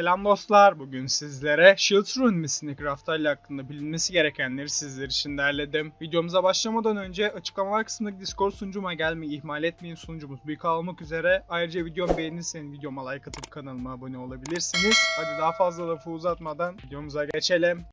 Selam dostlar. Bugün sizlere Shield Rune misini Raftalia hakkında bilinmesi gerekenleri sizler için derledim. Videomuza başlamadan önce açıklamalar kısmındaki Discord sunucuma gelmeyi ihmal etmeyin. Sunucumuz büyük almak üzere. Ayrıca videomu beğenirseniz videoma like atıp kanalıma abone olabilirsiniz. Hadi daha fazla lafı uzatmadan videomuza geçelim.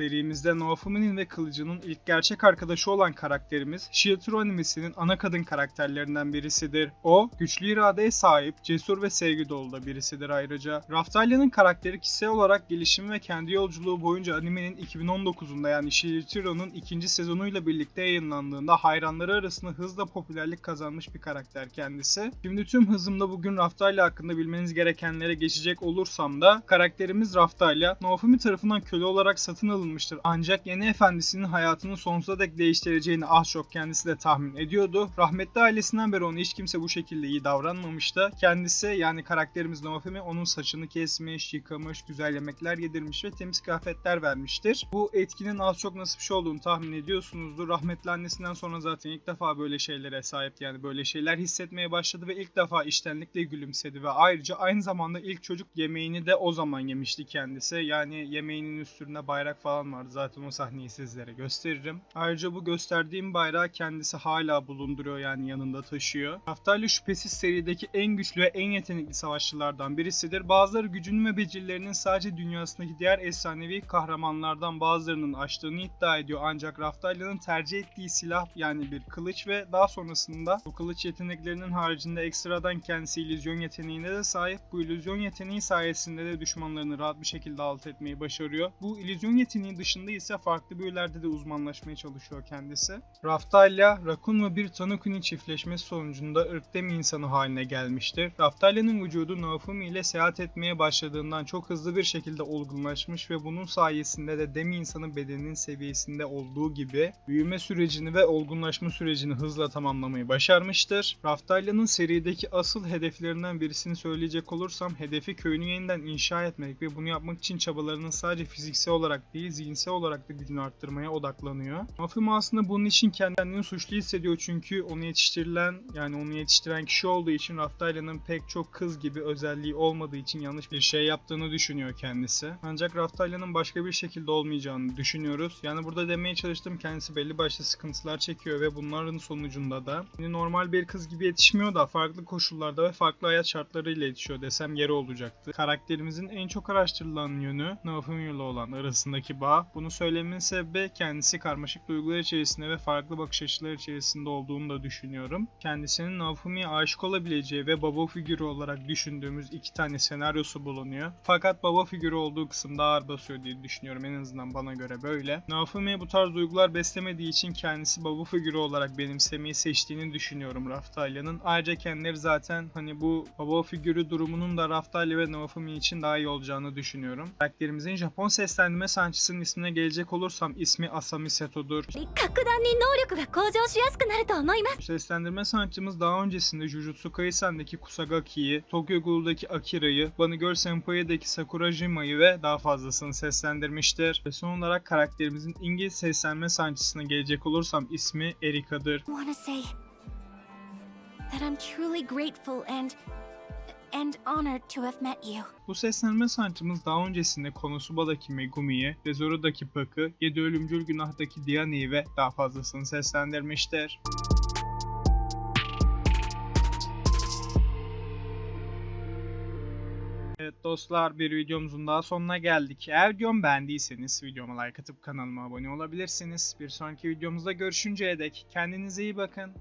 Serimizde Naofumi'nin ve Kılıcı'nın ilk gerçek arkadaşı olan karakterimiz Shield animesinin ana kadın karakterlerinden birisidir. O, güçlü iradeye sahip, cesur ve sevgi dolu da birisidir ayrıca. Raftalia'nın karakteri kişisel olarak gelişimi ve kendi yolculuğu boyunca animenin 2019'unda yani Shield ikinci sezonuyla birlikte yayınlandığında hayranları arasında hızla popülerlik kazanmış bir karakter kendisi. Şimdi tüm hızımda bugün Raftalia hakkında bilmeniz gerekenlere geçecek olursam da karakterimiz Raftalia, Naofumi tarafından köle olarak satın alınmıştır. Ancak yeni efendisinin hayatını sonsuza dek değiştireceğini az çok kendisi de tahmin ediyordu. Rahmetli ailesinden beri ona hiç kimse bu şekilde iyi davranmamıştı. Kendisi yani karakterimiz Naofumi onun saçını kesmiş, yıkamış, güzel yemekler yedirmiş ve temiz kıyafetler vermiştir. Bu etkinin az çok nasıl bir şey olduğunu tahmin ediyorsunuzdur. Rahmetli annesinden sonra zaten ilk defa böyle şeylere sahipti. Yani böyle şeyler hissetmeye başladı ve ilk defa iştenlikle gülümsedi ve ayrıca aynı zamanda ilk çocuk yemeğini de o zaman yemişti kendisi. Yani yemeğinin üstünde bayrak falan vardı. Zaten o sahneyi sizlere gösteririm. Ayrıca bu gösterdiğim bayrağı kendisi hala bulunduruyor yani yanında taşıyor. Raftalia şüphesiz serideki en güçlü ve en yetenekli savaşçılardan birisidir. Bazıları gücünün ve becerilerinin sadece dünyasındaki diğer efsanevi kahramanlardan bazılarının aştığını iddia ediyor. Ancak Raftalia'nın tercih ettiği silah yani bir kılıç ve daha sonrasında bu kılıç yeteneklerinin haricinde ekstradan kendisi illüzyon yeteneğine de sahip. Bu illüzyon yeteneği sayesinde de düşmanlarını rahat bir şekilde alt etmeyi başarıyor. Bu illüzyon yeteneği dışında ise farklı büyülerde de uzmanlaşmaya çalışıyor kendisi. Raftalia, Rakun ve bir Tanukuni çiftleşmesi sonucunda ırk insanı haline gelmiştir. Raftalia'nın vücudu Naofumi ile seyahat etmeye başladığından çok hızlı bir şekilde olgunlaşmış ve bunun sayesinde de demi insanı bedeninin seviyesinde olduğu gibi büyüme sürecini ve olgunlaşma sürecini hızla tamamlamayı başarmıştır. Raftalia'nın serideki asıl hedeflerinden birisini söyleyecek olursam hedefi köyünü yeniden inşa etmek ve bunu yapmak için çabalarının sadece fiziksel olarak değil zihinsel olarak da gücünü arttırmaya odaklanıyor. Mafima aslında bunun için kendini suçlu hissediyor çünkü onu yetiştirilen yani onu yetiştiren kişi olduğu için Raftalia'nın pek çok kız gibi özelliği olmadığı için yanlış bir şey yaptığını düşünüyor kendisi. Ancak Raftalia'nın başka bir şekilde olmayacağını düşünüyoruz. Yani burada demeye çalıştım kendisi belli başlı sıkıntılar çekiyor ve bunların sonucunda da yani normal bir kız gibi yetişmiyor da farklı koşullarda ve farklı hayat şartlarıyla yetişiyor desem yeri olacaktı. Karakterimizin en çok araştırılan yönü Naofumi ile olan arasındaki bağ. Bunu söylememin sebebi kendisi karmaşık duygular içerisinde ve farklı bakış açıları içerisinde olduğunu da düşünüyorum. Kendisinin Naofumi'ye aşık olabileceği ve baba figürü olarak düşündüğümüz iki tane senaryosu bulunuyor. Fakat baba figürü olduğu kısım daha ağır basıyor diye düşünüyorum en azından bana göre böyle. Naofumi'ye bu tarz duygular beslemediği için kendisi baba figürü olarak benimsemeyi seçtiğini düşünüyorum Raftalia'nın. Ayrıca kendileri zaten hani bu baba figürü durumunun da Raftalia ve Naofumi için daha iyi olacağını düşünüyorum. Karakterimizin Japon seslendirme Ailesinin ismine gelecek olursam ismi Asami Seto'dur. Seslendirme sanatçımız daha öncesinde Jujutsu Kaisen'deki Kusagaki'yi, Tokyo Ghoul'daki Akira'yı, Bana Girl Senpai'deki Sakura Jima'yı ve daha fazlasını seslendirmiştir. Ve son olarak karakterimizin İngiliz seslenme sanatçısına gelecek olursam ismi Erica'dır. I and honored to have met you. Bu seslenme sanatçımız daha öncesinde Konosuba'daki Megumi'yi, Rezoro'daki Puck'ı, Yedi Ölümcül Günah'taki Diana'yı ve daha fazlasını seslendirmiştir. Evet dostlar bir videomuzun daha sonuna geldik. Eğer videomu beğendiyseniz videoma like atıp kanalıma abone olabilirsiniz. Bir sonraki videomuzda görüşünceye dek kendinize iyi bakın.